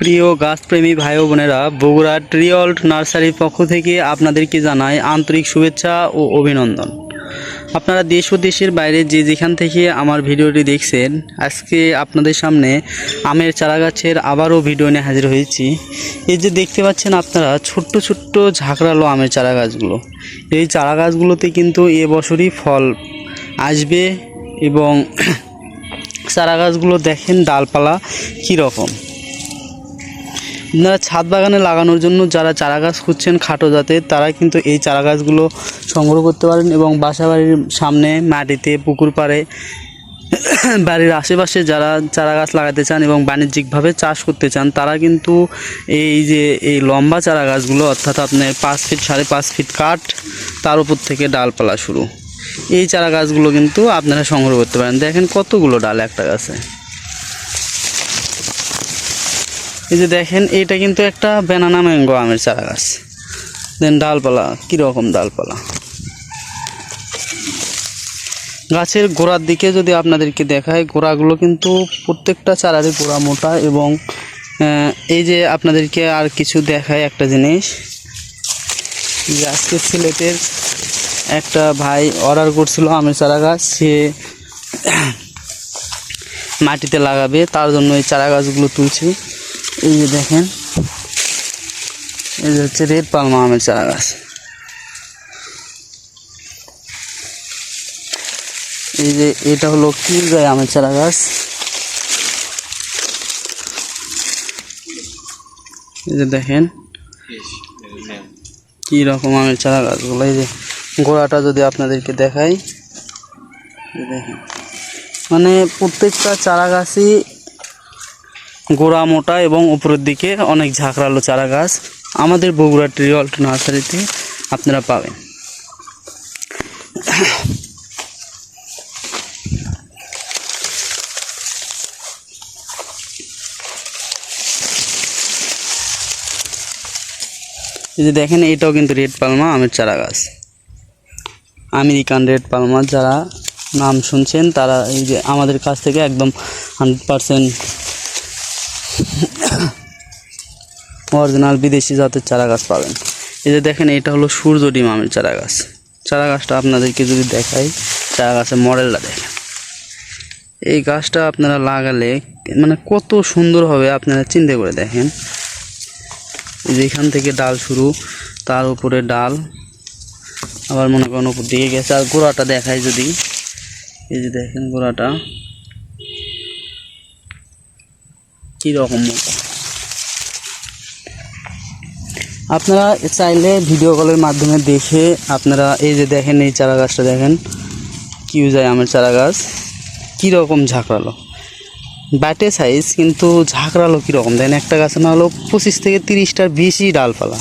প্রিয় গাছপ্রেমী ভাই বোনেরা, বগুড়া ট্রিঅল্ট নার্সারির পক্ষ থেকে আপনাদেরকে জানাই আন্তরিক শুভেচ্ছা ও অভিনন্দন। আপনারা দেশ ও দেশের বাইরে যে যেখান থেকে আমার ভিডিওটি দেখছেন, আজকে আপনাদের সামনে আমের চারা গাছের আবারও ভিডিও নিয়ে হাজির হয়েছি। এই যে দেখতে পাচ্ছেন আপনারা, ছোট্ট ছোট্ট ঝাঁকড়ালো আমের চারা গাছগুলো এই চারা গাছগুলোতে কিন্তু এবছরই ফল আসবে এবং চারা গাছগুলো দেখেন ডালপালা কীরকম। আপনারা ছাদ বাগানে লাগানোর জন্য যারা চারা গাছ খুঁজছেন খাটো জাতের, তারা কিন্তু এই চারা গাছগুলো সংগ্রহ করতে পারেন এবং বাসা বাড়ির সামনে মাটিতে, পুকুর পাড়ে, বাড়ির আশেপাশে যারা চারা গাছ লাগাতে চান এবং বাণিজ্যিকভাবে চাষ করতে চান, তারা কিন্তু এই যে এই লম্বা চারা গাছগুলো অর্থাৎ আপনার পাঁচ ফিট সাড়ে পাঁচ ফিট কাঠ, তার উপর থেকে ডালপালা শুরু। এই চারা গাছগুলো কিন্তু আপনারা সংগ্রহ করতে পারেন। দেখেন কতগুলো ডাল একটা গাছে। এই যে দেখেন, এটা কিন্তু একটা ব্যানানা ম্যাঙ্গো আমের চারা গাছ। দেন ডালপালা, কীরকম ডালপালা। গাছের গোড়ার দিকে যদি আপনাদেরকে দেখায় গোড়াগুলো কিন্তু প্রত্যেকটা চারারই গোড়া মোটা এবং এই যে আপনাদেরকে আর কিছু দেখায় একটা জিনিস। আজকে সিলেটের একটা ভাই অর্ডার করছিল আমের চারা গাছ, সে মাটিতে লাগাবে, তার জন্য এই চারা গাছগুলো তুলছি। এই যে দেখেন এই যে হচ্ছে রেড পালমা আমের চারা গাছ এই যে এটা হলো কিলগাই আমের চারা গাছ এই যে দেখেন কি রকম আমের চারা গাছগুলো এই যে গোড়াটা যদি আপনাদেরকে দেখাই এই যে দেখেন মানে প্রত্যেকটা চারা গাছই গোড়া, মোটা এবং উপরের দিকে অনেক ঝাঁকড়ালো চারা গাছ আমাদের বগুড়া ট্রিঅল্ট নার্সারিতে আপনারা পাবেন। এই যে দেখেন, এটাও কিন্তু রেড পালমা আমের চারা গাছ আমেরিকান রেড পালমা, যারা নাম শুনছেন, তারা এই যে আমাদের কাছ থেকে একদম হান্ড্রেড পারসেন্ট অরিজিনাল বিদেশি জাতের চারা গাছ পাবেন। এই যে দেখেন, এটা হলো সূর্য ডিম আমের চারা গাছ চারা গাছটা আপনাদেরকে যদি দেখাই চারা গাছের মডেলটা দেখেন। এই গাছটা আপনারা লাগালে মানে কত সুন্দর হবে আপনারা চিন্তা করে দেখেন। যেখান থেকে ডাল শুরু, তার উপরে ডাল, আবার মনে করেন উপর দিকে গেছে। আর গোড়াটা দেখায় যদি। এই যে দেখেন গোড়াটা। কীরকম মোটা আপনারা চাইলে ভিডিও কলের মাধ্যমে দেখে আপনারা এই যে দেখেন, এই চারা গাছটা দেখেন কিউ যায় আমের চারা গাছ কীরকম ঝাঁকড়ালো। ব্যাটে সাইজ কিন্তু ঝাঁকড়ালো কীরকম দেখেন, একটা গাছে না হলো পঁচিশ থেকে তিরিশটার বেশি ডালপালা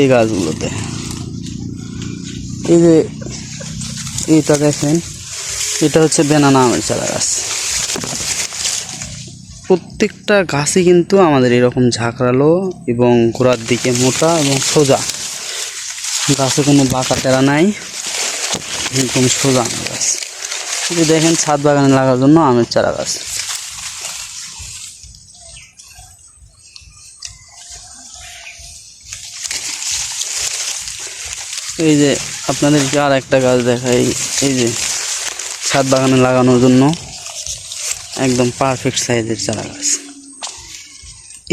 এই গাছগুলোতে। এই যে এটা দেখেন, এটা হচ্ছে বেনানা আমের চারা গাছ। প্রত্যেকটা গাছই কিন্তু আমাদের এরকম ঝাঁকড়ালো এবং গোড়ার দিকে মোটা এবং সোজা। গাছে কোনো বাঁকা টেরা নাই, একদম সোজা আমের গাছ। এই যে দেখেন ছাদ বাগানে লাগার জন্য আমের চারা গাছ। এই যে আপনাদেরকে আর একটা গাছ দেখাই, এই যে ছাদ বাগানে লাগানোর জন্য। একদম পারফেক্ট সাইজের চারা গাছ।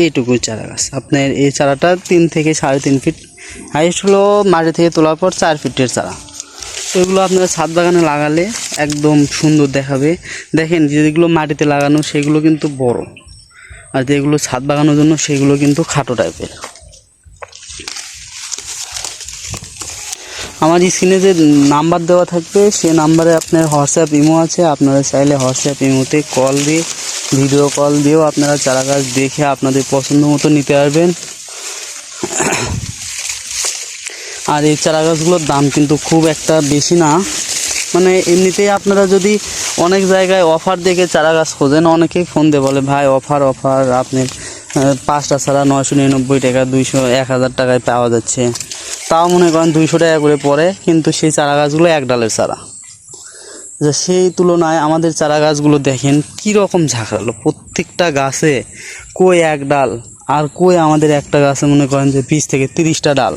এইটুকুই চারা গাছ। আপনার এই চারাটা তিন থেকে সাড়ে তিন ফিট হাইস্ট হলো মাটি থেকে তোলার পর চার ফিটের চারা। এগুলো আপনারা ছাদ বাগানে লাগালে একদম সুন্দর দেখাবে। দেখেন যেগুলো মাটিতে লাগানো, সেগুলো কিন্তু বড়। আর যেগুলো ছাদ বাগানোর জন্য, সেগুলো কিন্তু খাটো টাইপের আমার স্ক্রিনে যে নাম্বার দেওয়া থাকবে, সে নাম্বারে আপনার হোয়াটসঅ্যাপ ইমো আছে। আপনারা চাইলে হোয়াটসঅ্যাপ ইমোতে কল দিয়ে ভিডিও কল দিয়েও আপনারা চারা গাছ দেখে আপনাদের পছন্দ মতো নিতে পারবেন। আর এই চারা গাছগুলোর দাম কিন্তু খুব একটা বেশি না। মানে এমনিতেই আপনারা যদি অনেক জায়গায় অফার দেখে চারা গাছ খোঁজেন, অনেকেই ফোন দিয়ে বলে, ভাই অফার অফার আপনি পাঁচটা ছাড়া নয়শো নিরানব্বই টাকা, দুইশো, এক হাজার টাকায় পাওয়া যাচ্ছে। তাও মনে করেন দুইশো টাকা করে পড়ে, কিন্তু সেই চারা গাছগুলো এক ডালের চারা। যে সেই তুলনায় আমাদের চারা গাছগুলো দেখেন কী রকম ঝাঁকড়ালো প্রত্যেকটা গাছে কই এক ডাল, আর কই আমাদের একটা গাছে মনে করেন যে বিশ থেকে তিরিশটা ডাল।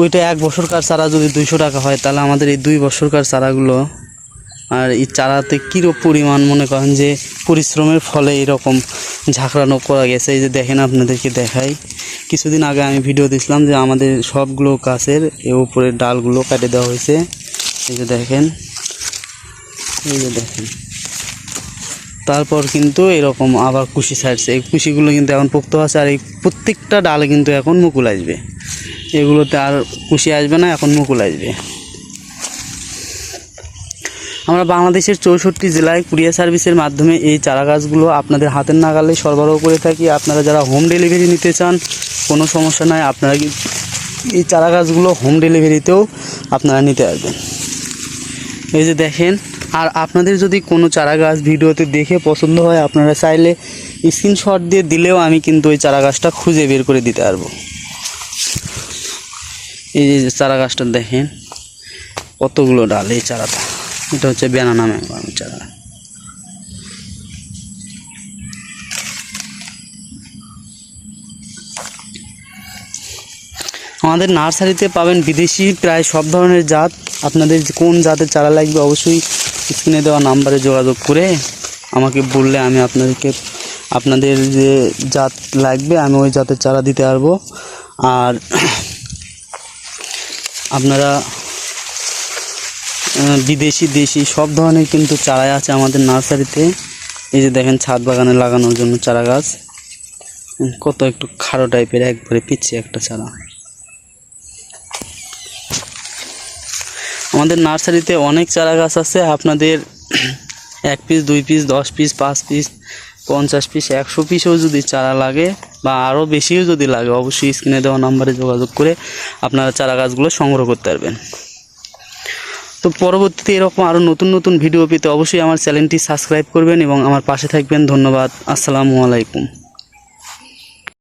ওইটা এক বছরকার চারা যদি দুইশো টাকা হয়, তাহলে আমাদের এই দুই বছরকার চারাগুলো আর এই চারাতে কীরকম পরিমাণ মনে করেন যে পরিশ্রমের ফলে এরকম ঝাঁকড়ানো করা গেছে এই যে দেখেন আপনাদেরকে দেখাই। কিছুদিন আগে আমি ভিডিও দিছিলাম যে আমাদের সবগুলো গাছের এ উপরের ডালগুলো কেটে দেওয়া হয়েছে। এই যে দেখেন। এই যে দেখেন। তারপর কিন্তু এরকম আবার কুশি ছাড়ছে। এই কুশিগুলো কিন্তু এখন পোক্ত আছে আর এই প্রত্যেকটা ডালে কিন্তু এখন মুকুল আসবে। এগুলোতে আর কুশি আসবে না, এখন মুকুল আসবে। আমরা বাংলাদেশের চৌষট্টি জেলায় কুরিয়ার সার্ভিসের মাধ্যমে এই চারা গাছগুলো আপনাদের হাতের নাগালে সরবরাহ করে থাকি। আপনারা যারা হোম ডেলিভারি নিতে চান, কোনো সমস্যা নাই, আপনারা এই চারা গাছগুলো হোম ডেলিভারিতেও আপনারা নিতে আসবেন এই যে দেখেন, আর আপনাদের যদি কোনো চারা গাছ ভিডিওতে দেখে পছন্দ হয়, আপনারা চাইলে স্ক্রিনশট দিয়ে দিলেও আমি কিন্তু ওই চারা গাছটা খুঁজে বের করে দিতে পারব। এই যে চারা গাছটা দেখেন, কতগুলো ডাল এই চারাটা। এটা হচ্ছে বেনানা ম্যাঙ্গো চারা আমাদের নার্সারিতে পাবেন বিদেশি প্রায় সব ধরনের জাত। আপনাদের কোন জাতের চারা লাগবে অবশ্যই স্ক্রিনে দেওয়া নাম্বারে যোগাযোগ করে আমাকে বললে আমি আপনাদেরকে, আপনাদের যে জাত লাগবে আমি ওই জাতের চারা দিতে পারব। আর আপনারা বিদেশি, দেশি, সব ধরনের কিন্তু চারাই আছে আমাদের নার্সারিতে। এই যে দেখেন ছাদ বাগানে লাগানোর জন্য চারা গাছ। কত একটু খাড়ো টাইপের একবারে পিছিয়ে একটা চারা। আমাদের নার্সারিতে অনেক চারা গাছ আছে, আপনাদের এক পিস দুই পিস দশ পিস পাঁচ পিস পঞ্চাশ পিস একশো পিসও যদি চারা লাগে, বা আরও বেশিও যদি লাগে, অবশ্যই স্ক্রিনে দেওয়া নাম্বারে যোগাযোগ করে আপনারা চারা গাছগুলো সংগ্রহ করতে পারবেন। তো পরবর্তীতে এরকম আরও নতুন নতুন ভিডিও পেতে অবশ্যই আমার চ্যানেলটি সাবস্ক্রাইব করবেন এবং আমার পাশে থাকবেন। ধন্যবাদ। আসসালামু আলাইকুম।